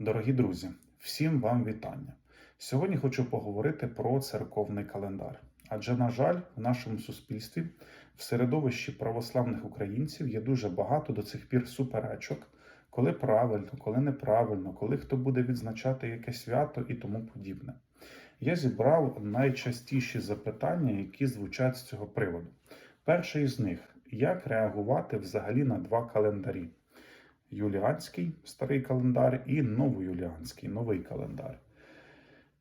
Дорогі друзі, всім вам вітання. Сьогодні хочу поговорити про церковний календар. Адже, на жаль, в нашому суспільстві, в середовищі православних українців є дуже багато до цих пір суперечок, коли правильно, коли неправильно, коли хто буде відзначати якесь свято і тому подібне. Я зібрав найчастіші запитання, які звучать з цього приводу. Перше із них: як реагувати взагалі на два календарі? Юліанський старий календар і новоюліанський новий календар.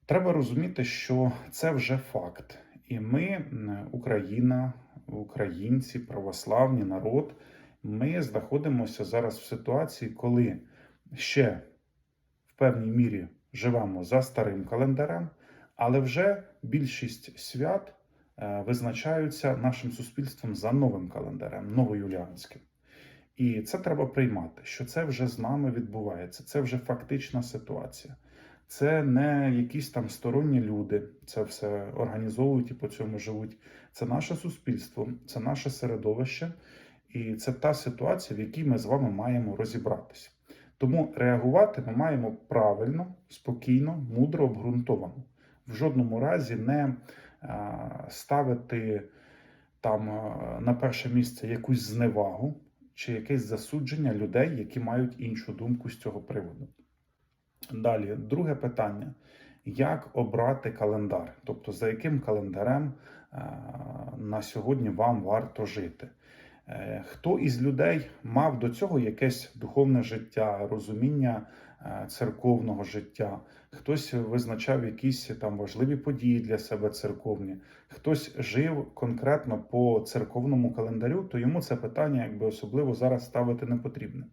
Треба розуміти, що це вже факт. І ми, Україна, українці, православні народ, ми знаходимося зараз в ситуації, коли ще в певній мірі живемо за старим календарем, але вже більшість свят е, визначаються нашим суспільством за новим календарем, новоюліанським. І це треба приймати, що це вже з нами відбувається, це вже фактична ситуація. Це не якісь там сторонні люди, це все організовують і по цьому живуть. Це наше суспільство, це наше середовище, і це та ситуація, в якій ми з вами маємо розібратися. Тому реагувати ми маємо правильно, спокійно, мудро, обґрунтовано. В жодному разі не ставити там на перше місце якусь зневагу чи якесь засудження людей, які мають іншу думку з цього приводу. Далі, друге питання: як обрати календар? Тобто, за яким календарем е, на сьогодні вам варто жити? Е, Хто із людей мав до цього якесь духовне життя, розуміння церковного життя? Хтось визначав якісь там важливі події для себе церковні, хтось жив конкретно по церковному календарю, то йому це питання якби особливо зараз ставити не потрібне.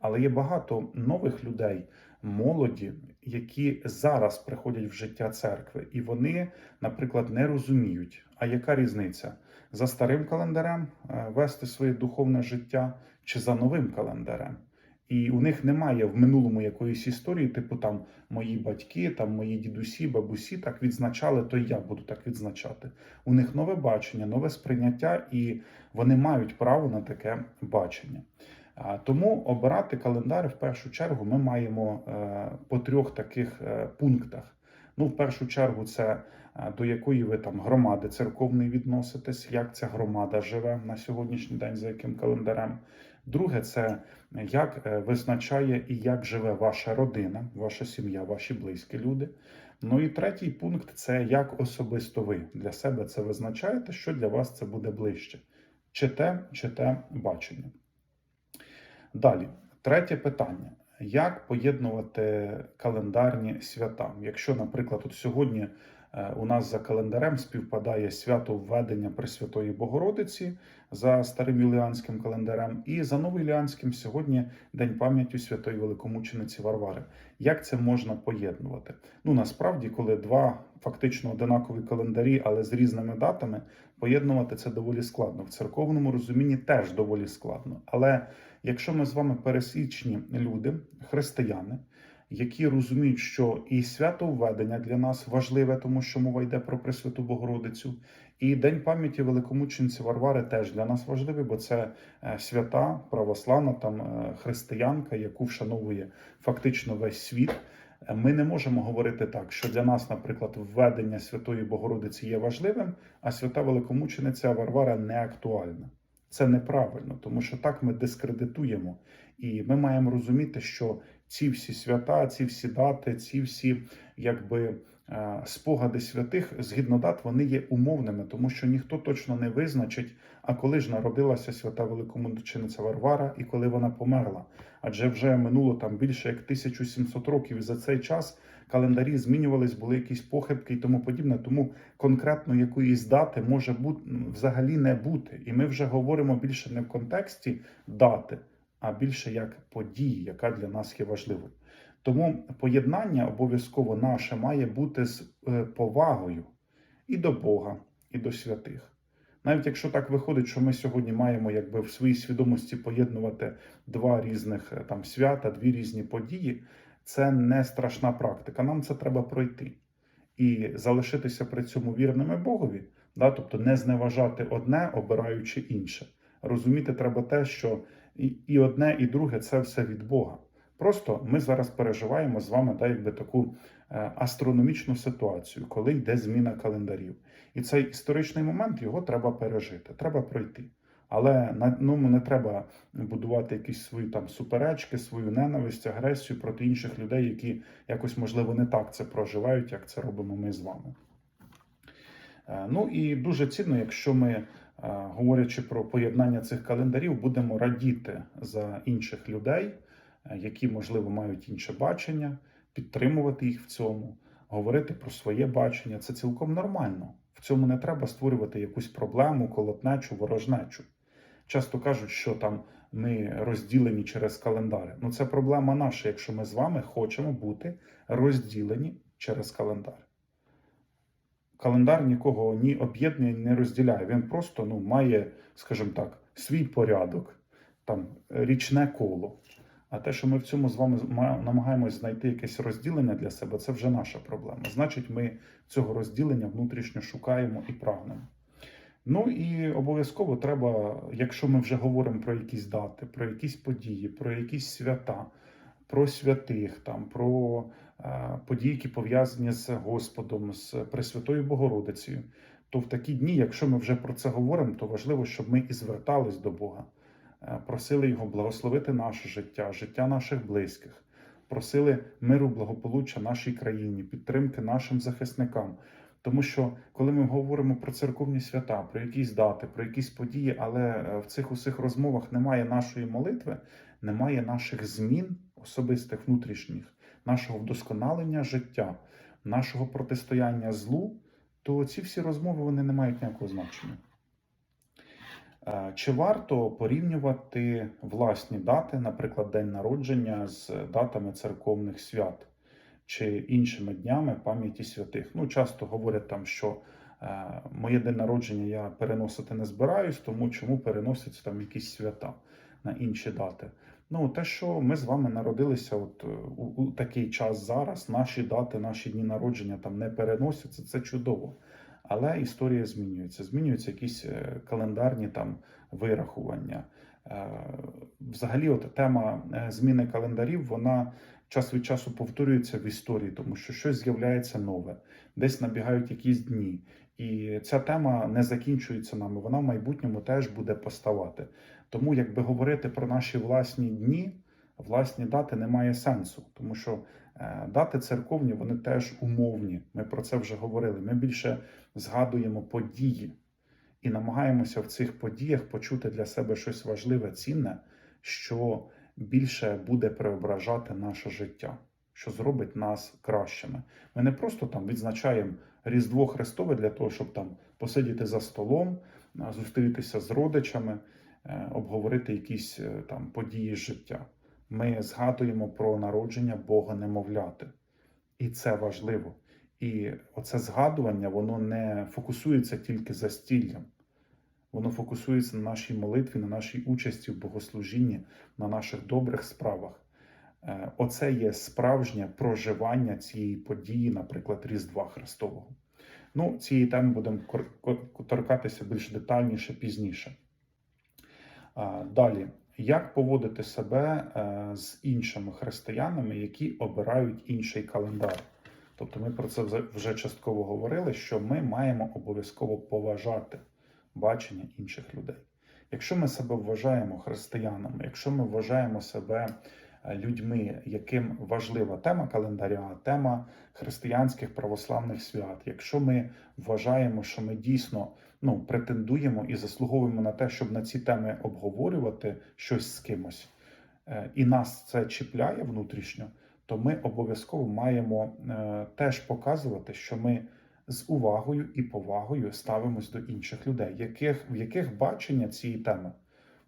Але є багато нових людей, молоді, які зараз приходять в життя церкви, і вони, наприклад, не розуміють, а яка різниця за старим календарем е, вести своє духовне життя чи за новим календарем. І у них немає в минулому якоїсь історії, типу там мої батьки, там мої дідусі, бабусі так відзначали, то я буду так відзначати. У них нове бачення, нове сприйняття, і вони мають право на таке бачення. Тому обирати календар в першу чергу ми маємо е, по трьох таких е, пунктах. Ну, в першу чергу, це до якої ви там громади церковної відноситесь, як ця громада живе на сьогоднішній день, за яким календарем. Друге, це як е, визначає і як живе ваша родина, ваша сім'я, ваші близькі люди. Ну і третій пункт це як особисто ви для себе це визначаєте, що для вас це буде ближче. Чи те, чи те бачення. Далі, третє питання: як поєднувати календарні свята? Якщо, наприклад, от сьогодні е, у нас за календарем співпадає свято введення Пресвятої Богородиці за старим юліанським календарем, і за новоюліанським сьогодні День пам'яті Святої Великомучениці Варвари. Як це можна поєднувати? Ну насправді, коли два фактично одинакові календарі, але з різними датами, поєднувати це доволі складно. В церковному розумінні теж доволі складно. Але якщо ми з вами пересічні люди, християни, які розуміють, що і свято введення для нас важливе, тому що мова йде про Пресвяту Богородицю, і День пам'яті великомучениці Варвари теж для нас важливий, бо це е, свята православна там е, християнка, яку вшановує фактично весь світ. Ми не можемо говорити так, що для нас, наприклад, введення Святої Богородиці є важливим, а свята великомучениця Варвара не актуальна. Це неправильно, тому що так ми дискредитуємо. І ми маємо розуміти, що ці всі свята, ці всі дати, ці всі якби е, спогади святих згідно дат, вони є умовними, тому що ніхто точно не визначить, а коли ж народилася свята великомучениця Варвара і коли вона померла. Адже вже минуло там більше як 1700 років, і за цей час календарі змінювались, були якісь похибки і тому подібне. Тому конкретно якоїсь дати може бути взагалі не бути. І ми вже говоримо більше не в контексті дати, а більше як події, яка для нас є важливою. Тому поєднання обов'язково наше має бути з е, повагою і до Бога, і до святих. Навіть якщо так виходить, що ми сьогодні маємо якби в своїй свідомості поєднувати два різних е, там свята, дві різні події, це не страшна практика. Нам це треба пройти і залишитися при цьому вірними Богові, да? тобто не зневажати одне, обираючи інше. Розуміти треба те, що і, і одне, і друге це все від Бога. Просто ми зараз переживаємо з вами да, якби таку е, астрономічну ситуацію, коли йде зміна календарів. І цей історичний момент його треба пережити, треба пройти. Але на ну, не треба будувати якісь свої там суперечки, свою ненависть, агресію проти інших людей, які якось, можливо, не так це проживають, як це робимо ми з вами. Е, Ну і дуже цінно, якщо ми, говорячи про поєднання цих календарів, будемо радіти за інших людей, е, які, можливо, мають інше бачення, підтримувати їх в цьому, говорити про своє бачення. Це цілком нормально. В цьому не треба створювати якусь проблему, колотнечу, ворожнечу. Часто кажуть, що там ми розділені через календари. Ну, це проблема наша, якщо ми з вами хочемо бути розділені через календар. Календар нікого ні об'єднує, не розділяє. Він просто ну, має, скажімо так, свій порядок, там річне коло. А те, що ми в цьому з вами ма- намагаємось знайти якесь розділення для себе, це вже наша проблема. Значить, ми цього розділення внутрішньо шукаємо і прагнемо. Ну і обов'язково треба, якщо ми вже говоримо про якісь дати, про якісь події, про якісь свята, про святих, там, про події, які пов'язані з Господом, з Пресвятою Богородицею, то в такі дні, якщо ми вже про це говоримо, то важливо, щоб ми і звертались до Бога, е, просили Його благословити наше життя, життя наших близьких, просили миру, благополуччя нашій країні, підтримки нашим захисникам. Тому що коли ми говоримо про церковні свята, про якісь дати, про якісь події, але е, в цих усіх розмовах немає нашої молитви, немає наших змін особистих внутрішніх, нашого вдосконалення життя, нашого протистояння злу, то ці всі розмови вони не мають ніякого значення. Е, Чи варто порівнювати власні дати, наприклад, день народження, з датами церковних свят чи іншими днями пам'яті святих? Ну, часто говорять там, що е, моє день народження я переносити не збираюсь, тому чому переносяться там якісь свята на інші дати. Ну, те, що ми з вами народилися от, е, у, у такий час зараз, наші дати, наші дні народження там не переносяться, це чудово. Але історія змінюється. Змінюються якісь е, календарні там вирахування. Е, Взагалі, от тема зміни календарів, вона час від часу повторюється в історії, тому що щось з'являється нове, десь набігають якісь дні. І ця тема не закінчується нами. Вона в майбутньому теж буде поставати. Тому, якби говорити про наші власні дні, власні дати немає сенсу, тому що е, дати церковні вони теж умовні. Ми про це вже говорили. Ми більше згадуємо події і намагаємося в цих подіях почути для себе щось важливе, цінне, що більше буде преображати наше життя, що зробить нас кращими. Ми не просто там відзначаємо Різдво Христове для того, щоб там посидіти за столом, зустрітися з родичами, е, обговорити якісь е, там події життя. Ми згадуємо про народження Бога немовляти. І це важливо. І оце згадування, воно не фокусується тільки за стіллям. Воно фокусується на нашій молитві, на нашій участі в богослужінні, на наших добрих справах. Е, Оце є справжнє проживання цієї події, наприклад, Різдва Христового. Ну, цієї теми будемо торкатися більш детальніше пізніше. Далі, як поводити себе е, з іншими християнами, які обирають інший календар? Тобто ми про це вже- частково говорили, що ми маємо обов'язково поважати бачення інших людей. Якщо ми себе вважаємо християнами, якщо ми вважаємо себе е, людьми, яким важлива тема календаря, тема християнських православних свят, якщо ми вважаємо, що ми дійсно ну, претендуємо і заслуговуємо на те, щоб на ці теми обговорювати щось з кимось, е, і нас це чіпляє внутрішньо, то ми обов'язково маємо е, теж показувати, що ми з увагою і повагою ставимось до інших людей, яких, в яких бачення цієї теми,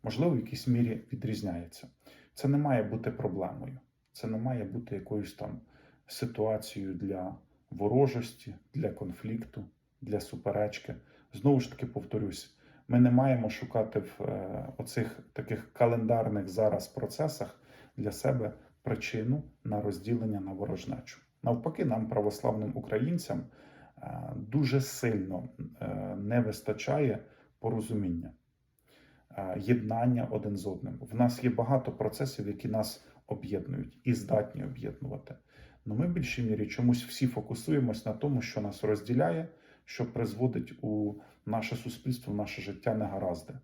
можливо, в якійсь мірі відрізняється. Це не має бути проблемою, це не має бути якоюсь там ситуацією для ворожості, для конфлікту, для суперечки. Знову ж таки повторюсь, ми не маємо шукати в е, оцих таких календарних зараз процесах для себе причину на розділення на ворожнечу. Навпаки, нам, православним українцям, е, дуже сильно е, не вистачає порозуміння, єднання один з одним. В нас є багато процесів, які нас об'єднують і здатні об'єднувати. Ну ми в більшій мірі чомусь всі фокусуємось на тому, що нас розділяє, що призводить у наше суспільство, в наше життя негаразди.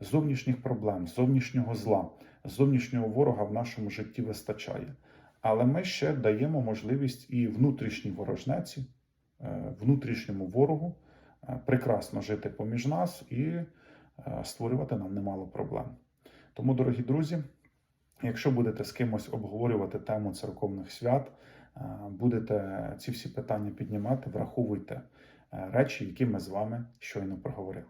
Зовнішніх проблем, зовнішнього зла, зовнішнього ворога в нашому житті вистачає. Але ми ще даємо можливість і внутрішній ворожнеці, е, внутрішньому ворогу е, прекрасно жити поміж нас і е, створювати нам немало проблем. Тому, дорогі друзі, якщо будете з кимось обговорювати тему церковних свят, е, будете ці всі питання піднімати, враховуйте е, речі, які ми з вами щойно проговорили.